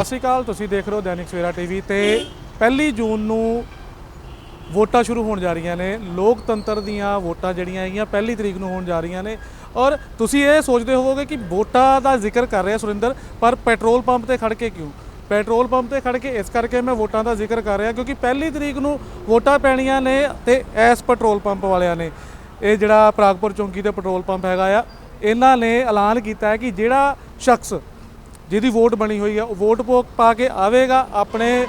ਸਤਿ ਸ਼੍ਰੀ ਅਕਾਲ, ਤੁਸੀਂ ਦੇਖ ਰਹੇ ਹੋ ਦੈਨਿਕ ਸਵੇਰਾ ਟੀਵੀ ਤੇ ਪਹਿਲੀ ਜੂਨ ਨੂੰ ਵੋਟਾਂ ਸ਼ੁਰੂ ਹੋਣ ਜਾ ਰਹੀਆਂ ਨੇ, ਲੋਕਤੰਤਰ ਦੀਆਂ ਵੋਟਾਂ ਜਿਹੜੀਆਂ ਹੈਗੀਆਂ ਪਹਿਲੀ ਤਰੀਕ ਨੂੰ ਹੋਣ ਜਾ ਰਹੀਆਂ ਨੇ ਔਰ ਤੁਸੀਂ ਇਹ ਸੋਚਦੇ ਹੋਵੋਗੇ ਕਿ ਵੋਟਾਂ ਦਾ ਜ਼ਿਕਰ ਕਰ ਰਿਹਾ ਸੁਰਿੰਦਰ, ਪਰ ਪੈਟਰੋਲ ਪੰਪ ਤੇ ਖੜ ਕੇ ਕਿਉਂ? ਪੈਟਰੋਲ ਪੰਪ ਤੇ ਖੜ ਕੇ ਇਸ ਕਰਕੇ ਮੈਂ ਵੋਟਾਂ ਦਾ ਜ਼ਿਕਰ ਕਰ ਰਿਹਾ ਕਿਉਂਕਿ ਪਹਿਲੀ ਤਰੀਕ ਨੂੰ ਵੋਟਾਂ ਪੈਣੀਆਂ ਨੇ ਤੇ ਐਸ ਪੈਟਰੋਲ ਪੰਪ ਵਾਲਿਆਂ ਨੇ, ਇਹ ਜਿਹੜਾ ਪ੍ਰਾਗਪੁਰ ਚੌਂਕੀ ਤੇ ਪੈਟਰੋਲ ਪੰਪ ਹੈਗਾ ਆ, ਇਹਨਾਂ ਨੇ ਐਲਾਨ ਕੀਤਾ ਹੈ ਕਿ ਜਿਹੜਾ ਸ਼ਖਸ ਜਿਹਦੀ ਵੋਟ ਬਣੀ ਹੋਈ ਹੈ ਉਹ ਵੋਟ ਪੋ- ਪਾ ਕੇ ਆਵੇਗਾ, ਆਪਣੇ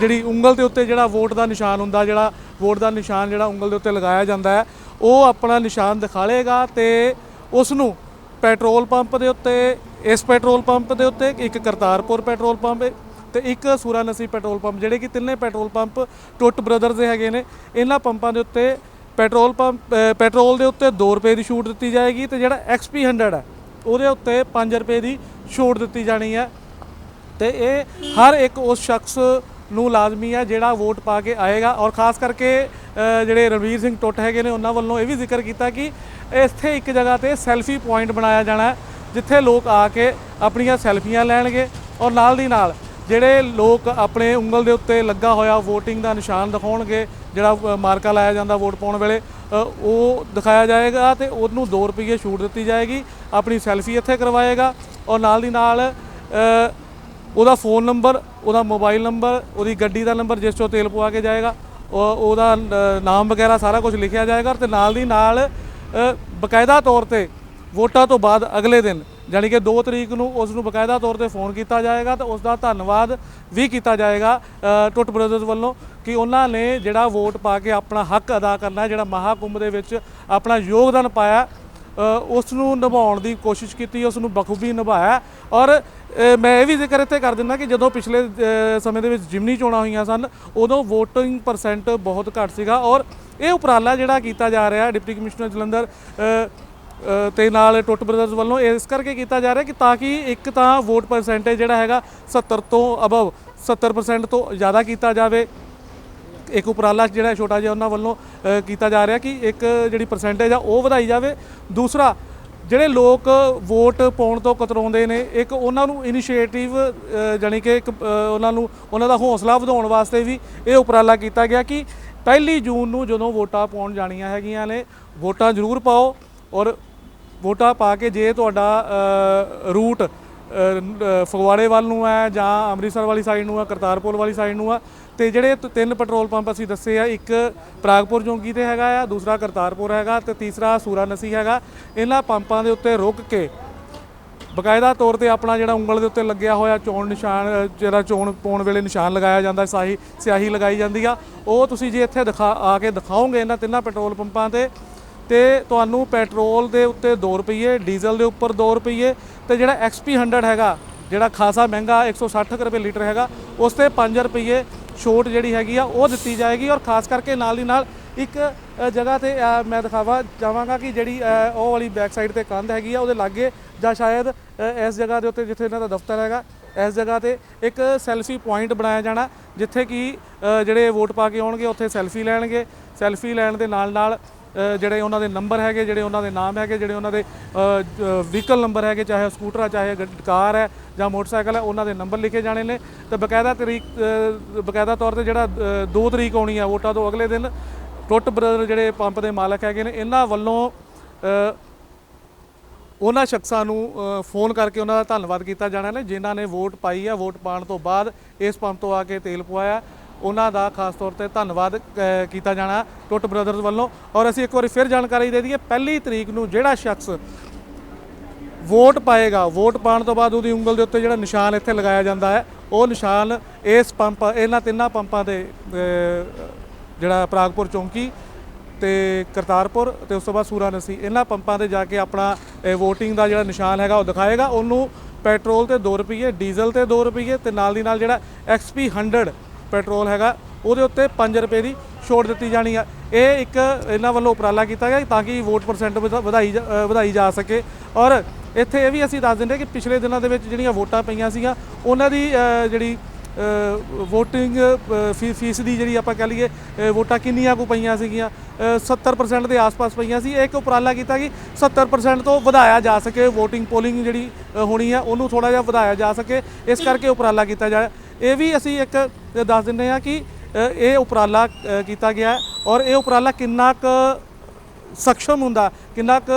ਜਿਹੜੀ ਉਂਗਲ ਦੇ ਉੱਤੇ ਜਿਹੜਾ ਵੋਟ ਦਾ ਨਿਸ਼ਾਨ ਹੁੰਦਾ, ਜਿਹੜਾ ਵੋਟ ਦਾ ਨਿਸ਼ਾਨ ਜਿਹੜਾ ਉਂਗਲ ਦੇ ਉੱਤੇ ਲਗਾਇਆ ਜਾਂਦਾ ਹੈ, ਉਹ ਆਪਣਾ ਨਿਸ਼ਾਨ ਦਿਖਾਲੇਗਾ ਤੇ ਉਸ ਨੂੰ ਪੈਟਰੋਲ ਪੰਪ ਦੇ ਉੱਤੇ, ਇਸ ਪੈਟਰੋਲ ਪੰਪ ਦੇ ਉੱਤੇ ਇੱਕ ਕਰਤਾਰਪੁਰ ਪੈਟਰੋਲ ਪੰਪ ਹੈ ਤੇ ਇੱਕ ਸੂਰਾਨਸੀ ਪੈਟਰੋਲ ਪੰਪ, ਜਿਹੜੇ ਕਿ ਤਿੰਨੇ ਪੈਟਰੋਲ ਪੰਪ ਟੁੱਟ ਬ੍ਰਦਰਸ ਦੇ ਹੈਗੇ ਨੇ, ਇਹਨਾਂ ਪੰਪਾਂ ਦੇ ਉੱਤੇ ਪੈਟਰੋਲ ਪੰਪ ਪੈਟਰੋਲ ਦੇ ਉੱਤੇ 2 ਰੁਪਏ ਦੀ ਛੂਟ ਦਿੱਤੀ ਜਾਏਗੀ ਤੇ ਜਿਹੜਾ XP 100 ਹੈ ਉਹਦੇ ਉੱਤੇ 5 ਰੁਪਏ ਦੀ ਛੋਟ ਦਿੱਤੀ ਜਾਣੀ ਹੈ। ਤੇ ਇਹ ਹਰ ਇੱਕ ਉਸ ਸ਼ਖਸ ਨੂੰ ਲਾਜ਼ਮੀ ਹੈ ਜਿਹੜਾ ਵੋਟ ਪਾ ਕੇ ਆਏਗਾ ਔਰ ਖਾਸ ਕਰਕੇ ਜਿਹੜੇ ਰਣਵੀਰ ਸਿੰਘ ਟੁੱਟ ਹੈਗੇ ਨੇ, ਉਹਨਾਂ ਵੱਲੋਂ ਇਹ ਵੀ ਜ਼ਿਕਰ ਕੀਤਾ ਕਿ ਇੱਥੇ ਇੱਕ ਜਗ੍ਹਾ ਤੇ ਸੈਲਫੀ ਪੁਆਇੰਟ ਬਣਾਇਆ ਜਾਣਾ ਹੈ, ਜਿੱਥੇ ਲੋਕ ਆ ਕੇ ਆਪਣੀਆਂ ਸੈਲਫੀਆਂ ਲੈਣਗੇ ਔਰ ਨਾਲ ਦੀ ਨਾਲ ਜਿਹੜੇ ਲੋਕ ਆਪਣੇ ਉਂਗਲ ਦੇ ਉੱਤੇ ਲੱਗਾ ਹੋਇਆ VOTING ਦਾ ਨਿਸ਼ਾਨ ਦਿਖਾਉਣਗੇ, ਜਿਹੜਾ ਮਾਰਕਾ ਲਾਇਆ ਜਾਂਦਾ ਵੋਟ ਪਾਉਣ ਵੇਲੇ ਉਹ ਦਿਖਾਇਆ ਜਾਏਗਾ ਤੇ ਉਹਨੂੰ 2 ਰੁਪਏ ਛੂਟ ਦਿੱਤੀ ਜਾਏਗੀ ਆਪਣੀ ਸੈਲਫੀ ਇੱਥੇ ਕਰਵਾਏਗਾ ਔਰ ਨਾਲ ਦੀ ਨਾਲ ਉਹਦਾ ਫੋਨ ਨੰਬਰ ਉਹਦਾ ਮੋਬਾਈਲ ਨੰਬਰ ਉਹਦੀ ਗੱਡੀ ਦਾ ਨੰਬਰ ਜਿਸ ਚੋਂ ਤੇਲ ਪਵਾ ਕੇ ਜਾਏਗਾ ਉਹਦਾ ਨਾਮ ਵਗੈਰਾ ਸਾਰਾ ਕੁਝ ਲਿਖਿਆ ਜਾਏਗਾ ਤੇ ਨਾਲ ਦੀ ਨਾਲ ਅ, ਬਕਾਇਦਾ ਤੌਰ ਤੇ ਵੋਟਾਂ ਤੋਂ ਬਾਅਦ ਅਗਲੇ ਦਿਨ ਜਾਣੀ ਕਿ 2 ਤਰੀਕ ਨੂੰ ਉਸ ਨੂੰ ਬਕਾਇਦਾ ਤੌਰ ਤੇ ਫੋਨ ਕੀਤਾ ਜਾਏਗਾ ਤੇ ਉਸ ਦਾ ਧੰਨਵਾਦ ਵੀ ਕੀਤਾ ਜਾਏਗਾ ਟੁੱਟ ਬ੍ਰਦਰਜ਼ ਵੱਲੋਂ। ਕਿ ਉਹਨਾਂ ਨੇ ਜਿਹੜਾ ਵੋਟ ਪਾ ਕੇ ਆਪਣਾ ਹੱਕ ਅਦਾ ਕਰਨਾ ਜਿਹੜਾ ਮਹਾਕੁੰਭ ਦੇ ਵਿੱਚ ਆਪਣਾ ਯੋਗਦਾਨ ਪਾਇਆ ਉਸ ਨੂੰ ਨਿਭਾਉਣ ਦੀ ਕੋਸ਼ਿਸ਼ ਕੀਤੀ ਉਸ ਨੂੰ ਬਖੂਬੀ ਨਿਭਾਇਆ। ਔਰ ਮੈਂ ਇਹ ਵੀ ਜ਼ਿਕਰ ਇੱਥੇ ਕਰ ਦਿੰਦਾ ਕਿ ਜਦੋਂ ਪਿਛਲੇ ਸਮੇਂ ਦੇ ਵਿੱਚ ਜਿਮਨੀ ਚੋਣਾਂ ਹੋਈਆਂ ਸਨ ਉਦੋਂ VOTING ਪਰਸੈਂਟ ਬਹੁਤ ਘੱਟ ਸੀਗਾ। ਔਰ ਇਹ ਉਪਰਾਲਾ ਜਿਹੜਾ ਕੀਤਾ ਜਾ ਰਿਹਾ ਡਿਪਟੀ ਕਮਿਸ਼ਨਰ ਜਲੰਧਰ ਅ, ਤੇ ਨਾਲ ਟੁੱਟ ਬ੍ਰਦਰਜ਼ ਵੱਲੋਂ ਇਸ ਕਰਕੇ ਕੀਤਾ ਜਾ ਰਿਹਾ ਕਿ ਤਾਂ ਕਿ ਇੱਕ ਤਾਂ ਵੋਟ ਪਰਸੈਂਟੇਜ ਜਿਹੜਾ ਹੈਗਾ 70 ਤੋਂ ਅਬਵ 70% ਤੋਂ ਜ਼ਿਆਦਾ ਕੀਤਾ ਜਾਵੇ। ਇੱਕ ਉਪਰਾਲਾ ਜਿਹੜਾ ਛੋਟਾ ਜਿਹਾ ਉਹਨਾਂ ਵੱਲੋਂ ਕੀਤਾ ਜਾ ਰਿਹਾ ਕਿ ਇੱਕ ਜਿਹੜੀ ਪਰਸੈਂਟੇਜ ਆ ਉਹ ਵਧਾਈ ਜਾਵੇ। ਦੂਸਰਾ, ਜਿਹੜੇ ਲੋਕ ਵੋਟ ਪਾਉਣ ਤੋਂ ਕਤਰਾਉਂਦੇ ਨੇ, ਇੱਕ ਉਹਨਾਂ ਨੂੰ ਇਨੀਸ਼ੀਏਟਿਵ ਜਾਨੀ ਕਿ ਇੱਕ ਉਹਨਾਂ ਨੂੰ ਉਹਨਾਂ ਦਾ ਹੌਸਲਾ ਵਧਾਉਣ ਵਾਸਤੇ ਵੀ ਇਹ ਉਪਰਾਲਾ ਕੀਤਾ ਗਿਆ ਕਿ ਪਹਿਲੀ ਜੂਨ ਨੂੰ ਜਦੋਂ ਵੋਟਾਂ ਪਾਉਣ ਜਾਣੀਆਂ ਹੈਗੀਆਂ ਨੇ, ਵੋਟਾਂ ਜ਼ਰੂਰ ਪਾਓ ਔਰ ਵੋਟਾਂ ਪਾ ਕੇ ਜੇ ਤੁਹਾਡਾ ਰੂਟ ਫਗਵਾੜੇ ਵੱਲ ਨੂੰ ਹੈ ਜਾਂ ਅੰਮ੍ਰਿਤਸਰ ਵਾਲੀ ਸਾਈਡ ਨੂੰ ਹੈ, ਕਰਤਾਰਪੁਰ ਵਾਲੀ ਸਾਈਡ ਨੂੰ ਆ ਤੇ ਜਿਹੜੇ ਤਿੰਨ ਪੈਟਰੋਲ ਪੰਪ ਅਸੀਂ ਦੱਸੇ ਆ, ਇੱਕ ਪ੍ਰਾਗਪੁਰ ਚੌਂਕੀ ਤੇ ਹੈਗਾ ਆ, ਦੂਸਰਾ ਕਰਤਾਰਪੁਰ ਹੈਗਾ ਤੇ ਤੀਸਰਾ ਸੂਰਾਨਸੀ ਹੈਗਾ। ਇਹਨਾਂ ਪੰਪਾਂ ਦੇ ਉੱਤੇ ਰੁਕ ਕੇ ਬਕਾਇਦਾ ਤੌਰ ਤੇ ਆਪਣਾ ਜਿਹੜਾ ਉਂਗਲ ਦੇ ਉੱਤੇ ਲੱਗਿਆ ਹੋਇਆ ਚੋਣ ਨਿਸ਼ਾਨ, ਜਿਹੜਾ ਚੋਣ ਪਾਉਣ ਵੇਲੇ ਨਿਸ਼ਾਨ ਲਗਾਇਆ ਜਾਂਦਾ, ਸਾਹੀ, ਸਿਆਹੀ ਲਗਾਈ ਜਾਂਦੀ ਆ। ਉਹ ਤੁਸੀਂ ਜੇ ਇੱਥੇ ਦਿਖਾ, ਆ ਕੇ ਦਿਖਾਓਗੇ ਇਹਨਾਂ ਤਿੰਨਾਂ ਪੈਟਰੋਲ ਪੰਪਾਂ ਤੇ ਤੇ ਤੁਹਾਨੂੰ ਪੈਟਰੋਲ ਦੇ ਉੱਤੇ 2 ਰੁਪਏ ਡੀਜ਼ਲ ਦੇ ਉੱਪਰ 2 ਰੁਪਏ ਤੇ ਜਿਹੜਾ XP 100 ਹੈਗਾ, ਜਿਹੜਾ ਖਾਸਾ ਮਹਿੰਗਾ 160 ਕੁ ਰੁਪਏ ਲੀਟਰ ਹੈਗਾ, ਉਸ ਤੇ 5 ਰੁਪਏ ਛੋਟ ਜਿਹੜੀ ਹੈਗੀ ਆ, ਉਹ ਦਿੱਤੀ ਜਾਏਗੀ ਔਰ ਖਾਸ ਕਰਕੇ ਨਾਲ ਦੀ ਨਾਲ ਇੱਕ ਜਗ੍ਹਾ ਤੇ ਮੈਂ ਦਿਖਾਵਾ ਚਾਹਾਂਗਾ ਕਿ ਜਿਹੜੀ ਉਹ ਵਾਲੀ ਬੈਕ ਸਾਈਡ ਤੇ ਕੰਧ ਹੈਗੀ ਆ, ਉਹਦੇ ਲਾਗੇ ਜਾਂ ਸ਼ਾਇਦ ਇਸ ਜਗ੍ਹਾ ਦੇ ਉੱਤੇ ਜਿੱਥੇ ਇਹਨਾਂ ਦਾ ਦਫ਼ਤਰ ਹੈਗਾ, ਇਸ ਜਗ੍ਹਾ ਤੇ ਇੱਕ ਸੈਲਫੀ ਪੁਆਇੰਟ ਬਣਾਇਆ ਜਾਣਾ, ਜਿੱਥੇ ਕਿ ਜਿਹੜੇ ਵੋਟ ਪਾ ਕੇ ਆਉਣਗੇ, ਉੱਥੇ ਸੈਲਫੀ ਲੈਣਗੇ ਸੈਲਫੀ ਲੈਣ ਦੇ ਨਾਲ ਨਾਲ ਜਿਹੜੇ ਉਹਨਾਂ ਦੇ ਨੰਬਰ ਹੈਗੇ, ਜਿਹੜੇ ਉਹਨਾਂ ਦੇ ਨਾਮ ਹੈਗੇ, ਜਿਹੜੇ ਉਹਨਾਂ ਦੇ ਵਹੀਕਲ ਨੰਬਰ ਹੈਗੇ, ਚਾਹੇ ਉਹ ਸਕੂਟਰ ਆ, ਚਾਹੇ ਗੱਡ- ਕਾਰ ਹੈ ਜਾਂ ਮੋਟਰਸਾਈਕਲ ਹੈ, ਉਹਨਾਂ ਦੇ ਨੰਬਰ ਲਿਖੇ ਜਾਣੇ ਨੇ। ਤੇ ਬਕਾਇਦਾ ਤਰੀਕ ਬਕਾਇਦਾ ਤੌਰ ਤੇ ਜਿਹੜਾ 2 ਤਰੀਕ ਆਉਣੀ ਆ ਵੋਟਾਂ ਤੋਂ ਅਗਲੇ ਦਿਨ, ਟੁੱਟ ਬ੍ਰਦਰ ਜਿਹੜੇ ਪੰਪ ਦੇ ਮਾਲਕ ਹੈਗੇ ਨੇ, ਇਹਨਾਂ ਵੱਲੋਂ ਉਹਨਾਂ ਸ਼ਖਸਾਂ ਨੂੰ ਫੋਨ ਕਰਕੇ ਉਹਨਾਂ ਦਾ ਧੰਨਵਾਦ ਕੀਤਾ ਜਾਣਾ ਨੇ, ਜਿਨ੍ਹਾਂ ਨੇ ਵੋਟ ਪਾਈ ਆ। ਵੋਟ ਪਾਉਣ ਤੋਂ ਬਾਅਦ ਇਸ ਪੰਪ ਤੋਂ ਆ ਕੇ ਤੇਲ ਪਵਾਇਆ। ਉਹਨਾਂ ਦਾ ਖਾਸ ਤੌਰ ਤੇ ਧੰਨਵਾਦ ਅ, ਕੀਤਾ ਜਾਣਾ ਟੁੱਟ ਬ੍ਰਦਰਜ਼ ਵੱਲੋਂ। ਔਰ ਅਸੀਂ ਇੱਕ ਵਾਰੀ ਫਿਰ ਜਾਣਕਾਰੀ ਦੇ ਦਈਏ ਪਹਿਲੀ ਤਰੀਕ ਨੂੰ ਜਿਹੜਾ ਸ਼ਖਸ ਵੋਟ ਪਾਏਗਾ ਵੋਟ ਪਾਉਣ ਤੋਂ ਬਾਅਦ ਉਹਦੀ ਉਂਗਲ ਦੇ ਉੱਤੇ ਜਿਹੜਾ ਨਿਸ਼ਾਨ ਇੱਥੇ ਲਗਾਇਆ ਜਾਂਦਾ ਹੈ ਉਹ ਨਿਸ਼ਾਨ ਇਸ ਪੰਪ ਇਹਨਾਂ ਤਿੰਨਾਂ ਪੰਪਾਂ ਦੇ ਜਿਹੜਾ ਪ੍ਰਾਗਪੁਰ ਚੌਂਕੀ ਤੇ ਕਰਤਾਰਪੁਰ ਤੇ ਉਸ ਤੋਂ ਬਾਅਦ ਸੂਰਾਨਸੀ ਇਹਨਾਂ ਪੰਪਾਂ ਤੇ ਜਾ ਕੇ ਆਪਣਾ VOTING ਦਾ ਜਿਹੜਾ ਨਿਸ਼ਾਨ ਹੈਗਾ ਉਹ ਦਿਖਾਏਗਾ। ਉਹਨੂੰ ਪੈਟਰੋਲ ਤੇ 2 ਰੁਪਏ ਡੀਜ਼ਲ ਤੇ 2 ਰੁਪਏ ਤੇ ਨਾਲ ਦੀ ਨਾਲ ਜਿਹੜਾ XP 100 ਪੈਟਰੋਲ ਹੈਗਾ ਉਹਦੇ ਉੱਤੇ 5 ਰੁਪਏ ਦੀ ਛੋਟ ਦਿੱਤੀ ਜਾਣੀ ਆ। ਇਹ ਇੱਕ ਇਹਨਾਂ ਵੱਲੋਂ ਉਪਰਾਲਾ ਕੀਤਾ ਗਿਆ ਤਾਂ ਕਿ ਵੋਟ ਪਰਸੈਂਟ ਵਧਾਈ ਜਾ- ਵਧਾਈ ਜਾ ਸਕੇ। ਔਰ ਇੱਥੇ ਇਹ ਵੀ ਅਸੀਂ ਦੱਸ ਦਿੰਦੇ ਕਿ ਪਿਛਲੇ ਦਿਨਾਂ ਦੇ ਵਿੱਚ ਜਿਹੜੀਆਂ ਵੋਟਾਂ ਪਈਆਂ ਸੀਗੀਆਂ ਉਹਨਾਂ ਦੀ ਜਿਹੜੀ ਵੋਟਿੰਗ ਫੀ- ਫੀਸ ਦੀ ਜਿਹੜੀ ਆਪਾਂ ਕਹ ਲਈਏ ਵੋਟਾਂ ਕਿੰਨੀਆਂ ਕੁ ਪਈਆਂ ਸੀਗੀਆਂ ਅ, 70% ਦੇ ਆਸ-ਪਾਸ ਪਈਆਂ ਸੀ। ਇੱਕ ਉਪਰਾਲਾ ਕੀਤਾ ਕਿ 70% ਤੋਂ ਵਧਾਇਆ ਜਾ ਸਕੇ। VOTING ਪੋਲਿੰਗ ਜਿਹੜੀ ਹੋਣੀ ਹੈ ਉਹਨੂੰ ਥੋੜਾ ਜਿਹਾ ਵਧਾਇਆ ਜਾ ਸਕੇ। ਇਸ ਕਰਕੇ ਉਪਰਾਲਾ ਕੀਤਾ ਜਾ ਇਹ ਵੀ ਅਸੀਂ ਇੱਕ ਦੱਸ ਦਿੰਦੇ ਹਾਂ ਕਿ ਇਹ ਉਪਰਾਲਾ ਕੀਤਾ ਗਿਆ ਔਰ ਇਹ ਉਪਰਾਲਾ ਕਿੰਨਾ ਕੁ ਸક્ષਮ ਹੁੰਦਾ, ਕਿੰਨਾ ਕੁ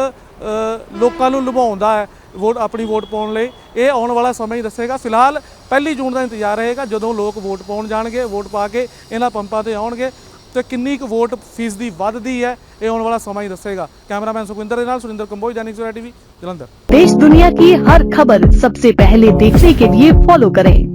ਲੋਕਾਂ ਨੂੰ ਲੁਭਾਉਂਦਾ ਹੈ ਵੋਟ, ਆਪਣੀ ਵੋਟ ਪਾਉਣ ਲਈ। ਇਹ ਆਉਣ ਵਾਲਾ ਸਮਾਂ ਹੀ ਦੱਸੇਗਾ। ਫਿਲਹਾਲ ਪਹਿਲੀ ਜੂਨ ਦਾ ਇੰਤਜ਼ਾਰ ਰਹੇਗਾ, ਜਦੋਂ ਲੋਕ ਵੋਟ ਪਾਉਣ ਜਾਣਗੇ, ਵੋਟ ਪਾ ਕੇ ਇਹਨਾਂ ਪੰਪਾਂ ਤੇ ਆਉਣਗੇ ਤੇ ਕਿੰਨੀ ਕੁ ਵੋਟ ਫੀਸ ਦੀ ਵੱਧਦੀ ਹੈ, ਇਹ ਆਉਣ ਵਾਲਾ ਸਮਾਂ ਹੀ ਦੱਸੇਗਾ। ਕੈਮਰਾਮੈਨ ਸੁਖਿੰਦਰ ਦੇ ਨਾਲ ਸੁਰਿੰਦਰ ਕੰਬੋਜ, ਦੈਨਿਕ ਸਵੇਰਾ ਟੀਵੀ, ਜਲੰਧਰ। ਦੇਸ਼, ਦੁਨੀਆ की ਹਰ ਖਬਰ ਸਭ पहले देखने के लिए फॉलो करें